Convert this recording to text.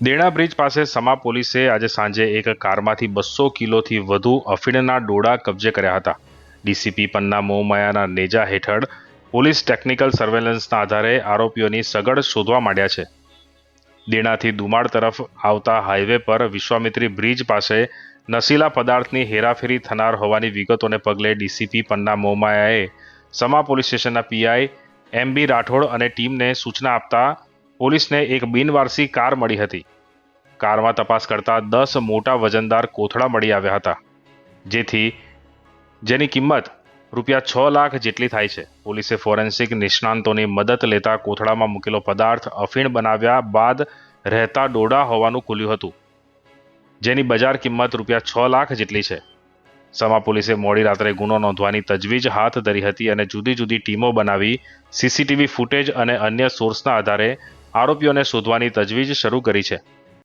Dena bridge પાસે સમા પોલીસે આજે સાંજે એક કારમાંથી બસો કિલોથી વધુ અફીણના ડોડા કબજે કર્યા હતા. ડીસીપી પન્ના મોમયાના નેજા હેઠળ પોલીસ ટેકનિકલ સર્વેલન્સના આધારે આરોપીઓની સગડ શોધવા માંડ્યા છે. દેણાથી દુમાળ તરફ આવતા હાઈવે પર વિશ્વામિત્રી બ્રિજ પાસે નશીલા પદાર્થની હેરાફેરી થનાર હોવાની વિગતોને પગલે ડીસીપી પન્ના મોમાયાએ સમા પોલીસ સ્ટેશનના પીઆઈ એમ બી રાઠોડ અને ટીમને સૂચના આપતા પોલીસને એક બિનવારસી કાર મળી હતી. કારમાં તપાસ કરતા દસ મોટા વજનદાર કોથળા મળી આવ્યા હતા, જેથી જેની કિંમત રૂપિયા છ લાખ જેટલી થાય છે. પોલીસે ફોરેન્સિક નિષ્ણાંતોની મદદ લેતા કોથળામાં મૂકેલો પદાર્થ અફીણ બનાવ્યા બાદ રહેતા ડોડા હોવાનું ખુલ્યું હતું, જેની બજાર કિંમત રૂપિયા છ લાખ જેટલી છે. સમા પોલીસે મોડી રાત્રે ગુનો નોંધવાની તજવીજ હાથ ધરી હતી અને જુદી જુદી ટીમો બનાવી, સીસીટીવી ફૂટેજ અને અન્ય સોર્સના આધારે આરોપીઓને શોધવાની તજવીજ શરૂ કરી છે.